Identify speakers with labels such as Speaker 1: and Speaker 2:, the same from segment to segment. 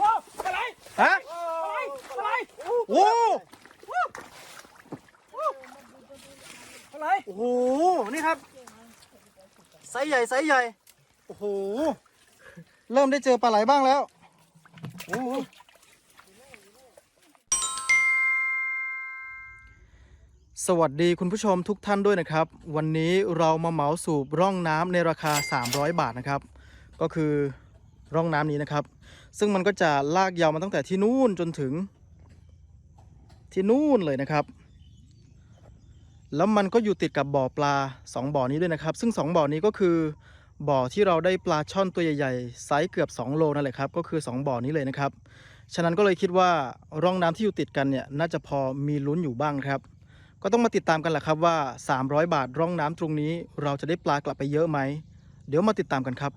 Speaker 1: ว้าวอะไร
Speaker 2: ฮะ
Speaker 1: อะไรอะไร
Speaker 2: โอ้
Speaker 1: อะไร
Speaker 2: โอ้โหนี่ครับไซส์ใหญ่ไซส์ใหญ่โอ้โหเริ่มได้เจอปลาไหลบ้างแล้วโอ้โหสวัสดีคุณผู้ชมทุกท่านด้วยนะครับ วันนี้เรามาเหมาสูบร่องน้ำในราคา 300 บาทนะครับ ก็คือ ร่องน้ำนี้นะครับ ซึ่งมันก็จะลากยาวมาตั้งแต่ที่นู่นจนถึง ที่นู่นเลยนะครับ แล้วมันก็อยู่ติดกับบ่อปลา 2 บ่อนี้ด้วยนะครับ ซึ่ง 2 บ่อนี้ก็คือบ่อที่เราได้ปลาช่อนตัวใหญ่ๆไซส์เกือบ 2 โลนั่นแหละครับ ก็คือ 2 บ่อนี้เลยนะครับ ฉะนั้นก็เลยคิดว่าร่องน้ำที่อยู่ติดกันเนี่ยน่าจะพอมีลุ้นอยู่บ้างครับ ก็ต้องมาติดตามกันแหละครับว่า 300 บาทร่องน้ำตรงนี้ เราจะได้ปลากลับไปเยอะไหม เดี๋ยวมาติดตามกันครับ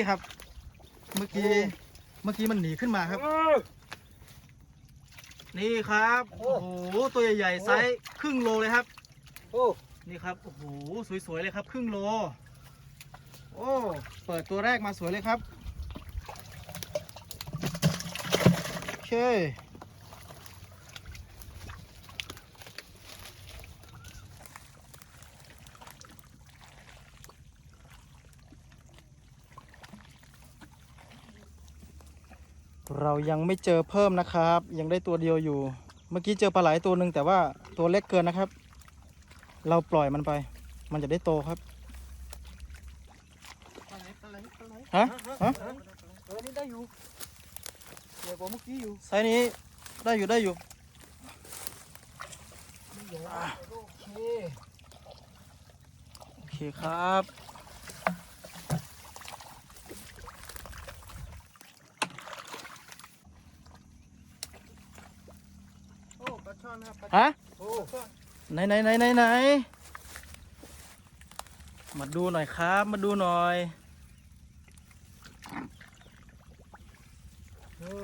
Speaker 2: นี่ครับ เมื่อกี้ เมื่อกี้มันหนีขึ้นมาครับ นี่ครับ โอ้โห ตัวใหญ่ๆไซส์ครึ่งโลเลยครับ
Speaker 1: โอ้
Speaker 2: นี่ครับ โอ้โห สวยๆเลยครับ ครึ่งโล โอ้ เปิดตัวแรกมาสวยเลยครับ โอเค เรายังไม่เจอเพิ่มนะครับ ยังได้ตัวเดียวอยู่ เมื่อกี้เจอปลาไหลตัวหนึ่งแต่ว่าตัวเล็กเกินนะครับ เราปล่อยมันไป มันจะได้โตครับ
Speaker 1: ปลาไหลปลาไหลปลาไหล
Speaker 2: ฮะฮะ
Speaker 1: เออนี่ได้อยู่ใหญ่กว่าเมื่อกี้อยู่
Speaker 2: ไซส์นี้ได้อยู่ได้อยู่
Speaker 1: นี่ใหญ่โอเค
Speaker 2: โอเคครับ
Speaker 1: โอ้ปลาช่อนครับ
Speaker 2: ฮะ
Speaker 1: โอ้ช่อน
Speaker 2: ไหนไหนไหนไหนไหนมาดูหน่อยครับ มาดูหน่อย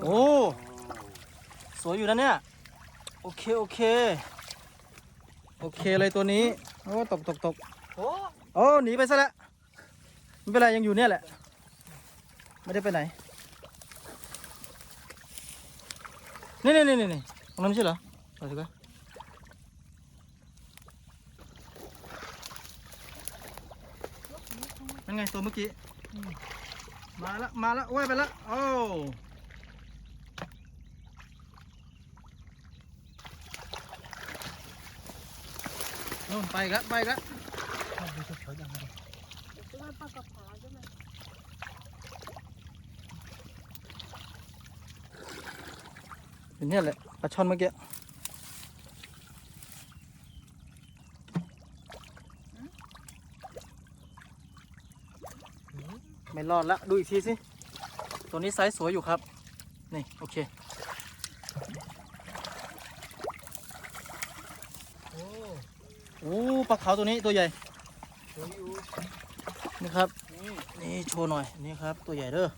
Speaker 2: โอ้ สวยอยู่นะเนี่ย โอเค โอเค โอเคเลยตัวนี้ โอ้ ตกตกตก
Speaker 1: โอ้
Speaker 2: โอ้ หนีไปซะแล้วไม่เป็นไรยังอยู่เนี่ยแหละ ไม่ได้ไปไหน นี่นี่นี่นี่ตรงนั้นไม่ใช่เหรอ เอาสิครับนั่นไงตัวเมื่อกี้อืมมาละมาละว่ายไปละโอ้นู่นไปอีกแล้วไปอีกแล้ว
Speaker 1: ชอบดูเฉยๆอย่างไร
Speaker 2: อยู่เนี่ยแหละปลาช่อนเมื่อกี้ ไม่รอดละดูอีกทีสิ ตัวนี้ไซส์สวยอยู่ครับ นี่ โอเค
Speaker 1: โอ้
Speaker 2: โอ้ปลาขาวตัวนี้ตัวใหญ่
Speaker 1: สวยอยู่
Speaker 2: นี่ครับ
Speaker 1: นี่
Speaker 2: นี่โชว์หน่อย นี่ครับ ตัวใหญ่เด้อ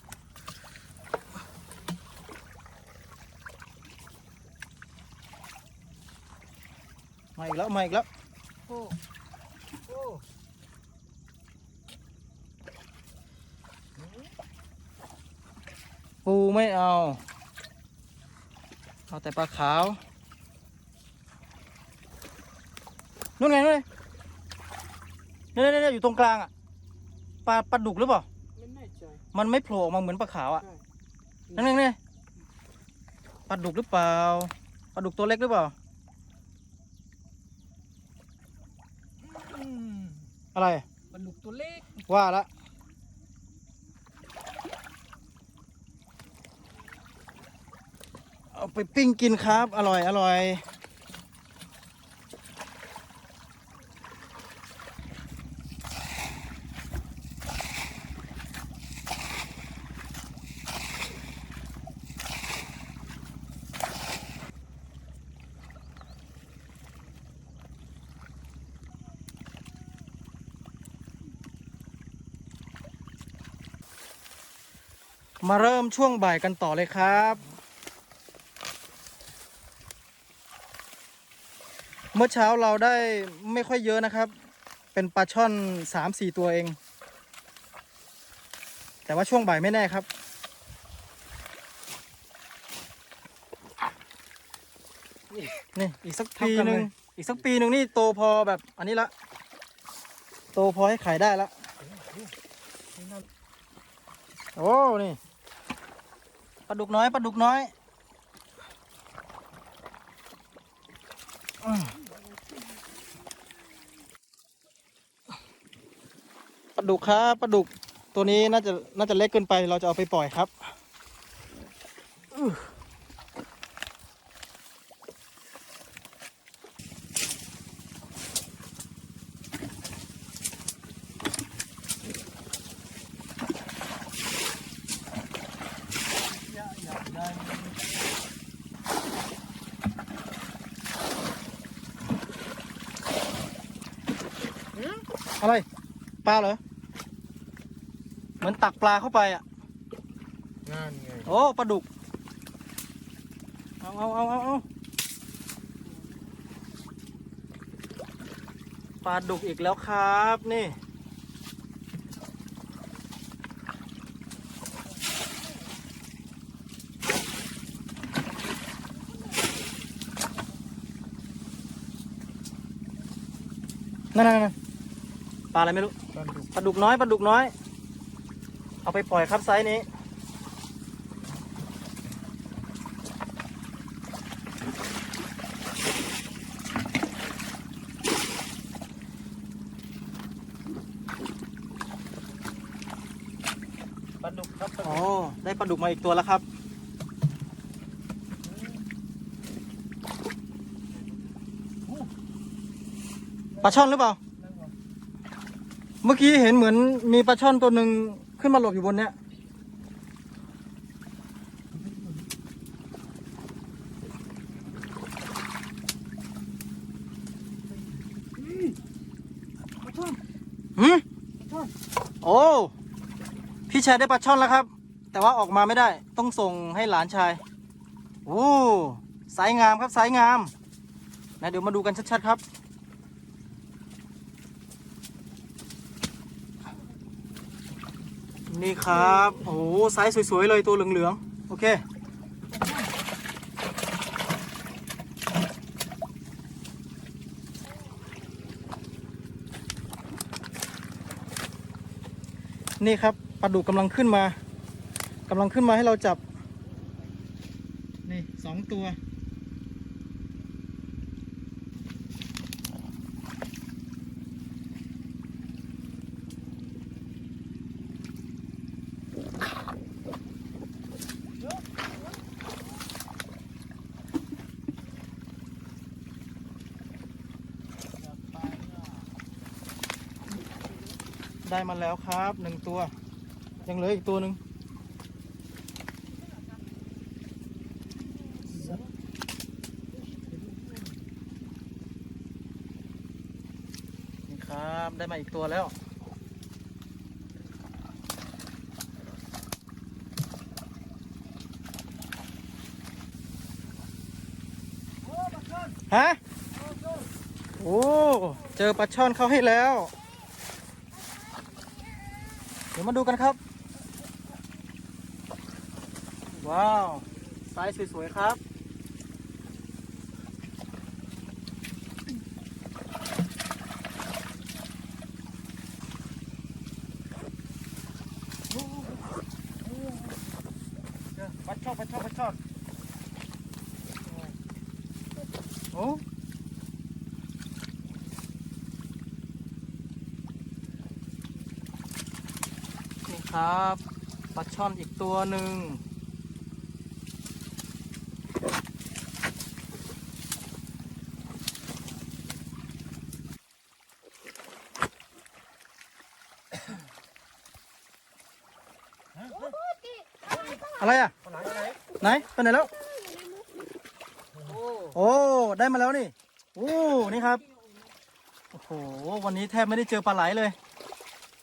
Speaker 2: มาอีกแล้วมาอีกแล้ว
Speaker 1: โอ้โอ้
Speaker 2: ปูไม่เอา เอาแต่ปลาขาวนู่นไงนู่นไงเนี่ยเนี่ยเนี่ยอยู่ตรงกลางอะปลาปลาดุกหรือเปล่า
Speaker 1: ไม่แน่ใจ
Speaker 2: มันไม่โผล่ออกมาเหมือนปลาขาวอะ
Speaker 1: ใช่
Speaker 2: นั่นไงเนี่ยปลาดุกหรือเปล่าปลาดุกตัวเล็กหรือเปล่า
Speaker 1: อืม
Speaker 2: อะไร
Speaker 1: ปลาดุกตัวเล็ก
Speaker 2: ว่าละ เอาไปปิ้งกินครับ อร่อย อร่อย มาเริ่มช่วงบ่ายกันต่อเลยครับ เมื่อเช้าเราได้ไม่ค่อยเยอะนะครับ เป็นปลาช่อนสามสี่ตัวเอง แต่ว่าช่วงบ่ายไม่แน่ครับ นี่อีกสักปีหนึ่งอีกสักปีหนึ่งนี่โตพอแบบอันนี้ละ โตพอให้ขายได้ละโอ้นี่ปลาดุกน้อยปลาดุกน้อยอื ปลาดุกครับปลาดุกตัวนี้น่าจะน่าจะเล็กเกินไปเราจะเอาไปปล่อยครับอะไรปลาเหรอ มือนตักปลาเข้าไปอะ
Speaker 1: นั่นไง
Speaker 2: โอ้ปลาดุก เอาเอาเอาเอาเอาปลาดุกอีกแล้วครับนี่ นั่นนั่นนั่นปลาอะไรไม่รู้
Speaker 1: ปลาดุก
Speaker 2: ปลาดุกน้อยปลาดุกน้อย เอาไปปล่อยครับไซส์นี้
Speaker 1: ปลาดุกครับ
Speaker 2: อ๋อได้ปลาดุกมาอีกตัวแล้วครับ ปลาช่อนหรือเปล่า เมื่อกี้เห็นเหมือนมีปลาช่อนตัวหนึ่ง ขึ้นมาหลบอยู่บนเนี้ย
Speaker 1: ปลาช่อน
Speaker 2: หืม
Speaker 1: ปลาช่อน
Speaker 2: โอ้ พี่ชายได้ปลาช่อนแล้วครับ แต่ว่าออกมาไม่ได้ ต้องส่งให้หลานชาย โอ้ สายงามครับสายงาม นะเดี๋ยวมาดูกันชัดๆครับ นี่ครับ โอ้ไซส์สวย ๆ เลยตัวเหลือง ๆ โอเค นี่ครับปลาดุกกำลังขึ้นมากำลังขึ้นมาให้เราจับ นี่สองตัว ได้มาแล้วครับหนึ่งตัว ยังเหลืออีกตัวหนึ่งนี่ครับได้มาอีกตัวแล้วฮะโอ้ เจอปลาช่อนเข้าให้แล้ว มาดูกันครับ ว้าวไซส์สวยๆครับ
Speaker 1: ช่อนปลาช่อนปลาช่อนโอ้
Speaker 2: นี่ครับป ลาช่อนอีกตัวหนึ่งอะไรอะ
Speaker 1: ไหลปลาไหล
Speaker 2: ไหนไปไหนแล้ว
Speaker 1: โอ้
Speaker 2: โอ้ ได้มาแล้วนี่ โอ้ นี่ครับ โอ้โห วันนี้แทบไม่ได้เจอปลาไหลเลย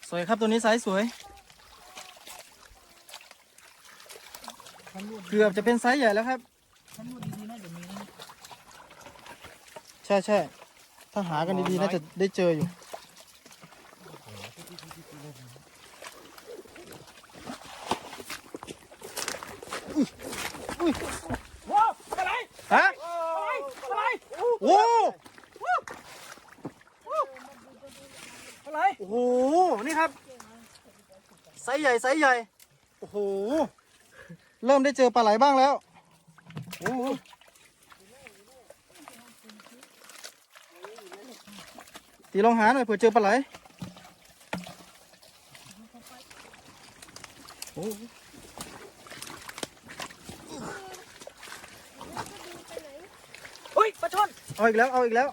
Speaker 2: สวยครับตัวนี้ไซส์สวย
Speaker 1: ขันรูด
Speaker 2: เกือบจะเป็นไซส์ใหญ่แล้วครับ
Speaker 1: ขันรูดดีๆน่าจะมีนะ
Speaker 2: ใช่ใช่ถ้าหากันดีๆน่าจะได้เจออยู่
Speaker 1: ว้าวปลาไหล
Speaker 2: ฮะ
Speaker 1: ปลาไหล
Speaker 2: โอ้
Speaker 1: ปลาไหล
Speaker 2: โอ้โห นี่ครับ ไซส์ใหญ่ ไซส์ใหญ่ โอ้โห เริ่มได้เจอปลาไหลบ้างแล้วโอ้โหตีลองหาหน่อยเผื่อเจอปลาไหลโอ้โห
Speaker 1: เฮ้ยปลาช่อน
Speaker 2: เอาอีกแล้วเอาอีกแล้ว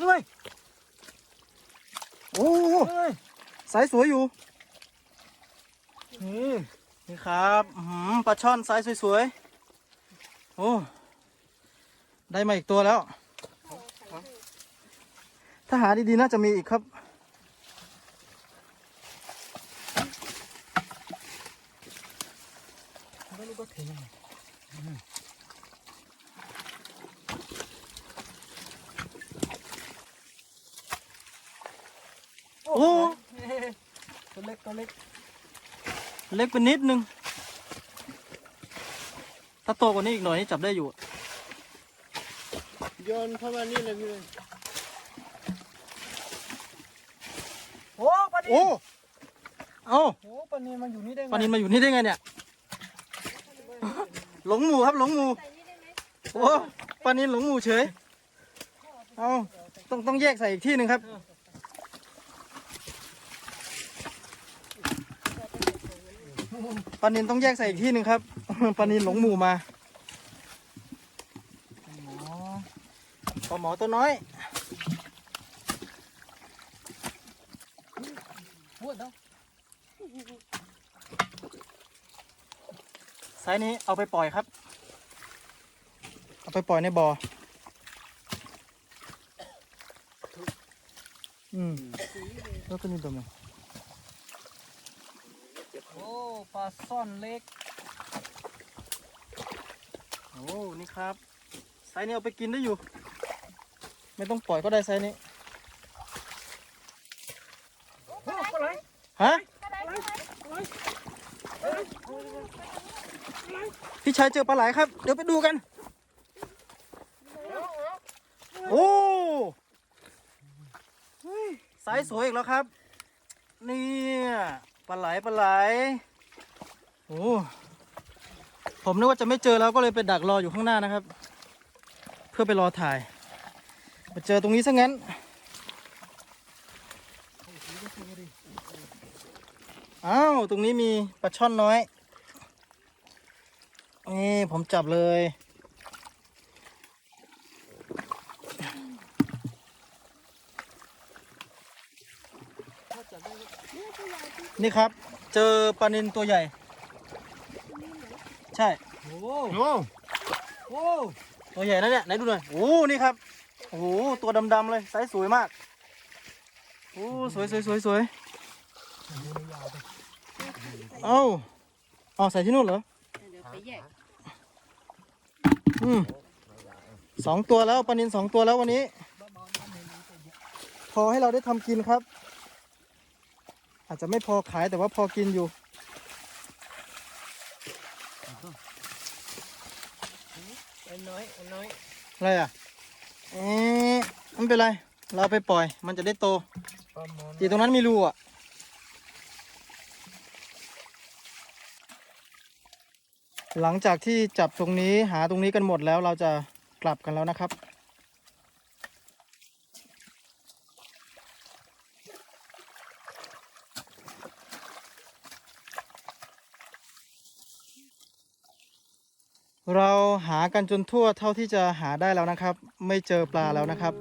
Speaker 1: เฮ้ย
Speaker 2: โอ้โห
Speaker 1: เฮ้ย
Speaker 2: ไซส์สวยอยู่
Speaker 1: นี่
Speaker 2: นี่ครับอื้อหือปลาช่อนไซส์สวยๆ โอ้ ได้มาอีกตัวแล้ว ถ้าหาดีๆ น่าจะมีอีกครับ
Speaker 1: ไม่รู้ก็ถึงยังไง
Speaker 2: โอ้
Speaker 1: ตัวเล็กตัวเล็ก
Speaker 2: เล็กไปนิดนึง ถ้าโตกว่านี้อีกหน่อยนี่จับได้อยู่
Speaker 1: โยนเข้ามานี่เลยพี่เลยโอ้ปลานิ
Speaker 2: โอ้
Speaker 1: น
Speaker 2: เอา
Speaker 1: โอ้ปลานินมันอยู่นี่ได้ไง
Speaker 2: ปลานินมาอยู่นี่ได้ไงเนี่ย หลงหมูครับหลงหมูโอ้ปลานินหลงหมูเฉย เอาต้องต้องแยกใส่อีกที่หนึ่งครับ ปลานินต้องแยกใส่อีกที่หนึ่งครับ ปลานินหลงหมู่มาหมอปลาหมอตัวน้อย
Speaker 1: พูดเนา
Speaker 2: ไซส์นี้เอาไปปล่อยครับ เอาไปปล่อยในบ่อ อืมแล้วก็นี่ตัวมัน
Speaker 1: โอ้ปลา ซ่อนเล็ก
Speaker 2: โอ้นี่ครับ ไซส์นี้เอาไปกินได้อยู่ ไม่ต้องปล่อยก็ได้ไซส์นี้
Speaker 1: โอ้ปลาไหล
Speaker 2: ฮะพี่ชายเจอปลาไหลครับ เดี๋ยวไปดูกัน โอ้เฮ้ยไซส์สวยอีกแล้วครับ เนี่ยปลาไหลปลาไหล โอ้ผมนึกว่าจะไม่เจอแล้วก็เลยไปดักรออยู่ข้างหน้านะครับ เพื่อไปรอถ่าย มาเจอตรงนี้ซะงั้นอ้าวตรงนี้มีปลาช่อนน้อยนี่ผมจับเลย นี่ครับ เจอปลานินตัวใหญ่ ช่
Speaker 1: โอ้
Speaker 2: โอ้
Speaker 1: โอ้
Speaker 2: ตัวใหญ่นะเนี่ยไหนดูหน่อยโอ้นี่ครับโอ้โหตัวดำๆเลยไซส์สวยมากโอ้สวยสวยสวยสวยเอ้าเอาใส่ที่นู่นเหรอ
Speaker 3: เดี๋ยวไปแยก
Speaker 2: อืมสองตัวแล้วปลานินสองตัวแล้ววันนี้ พอให้เราได้ทำกินครับ อาจจะไม่พอขายแต่ว่าพอกินอยู่
Speaker 1: ไอ้ น้อยไอ้น้อย
Speaker 2: อะไรอะเอ๊ะไม่เป็นไร เราเอาไปปล่อย มันจะได้โต
Speaker 1: ปลาหมอน
Speaker 2: ตีตรงนั้นมีรูอะหลังจากที่จับตรงนี้หาตรงนี้กันหมดแล้วเราจะกลับกันแล้วนะครับ เราหา กันจนทั่วเท่าที่จะหาได้แล้วนะครับ ไม่เจอปลาแล้วนะครับ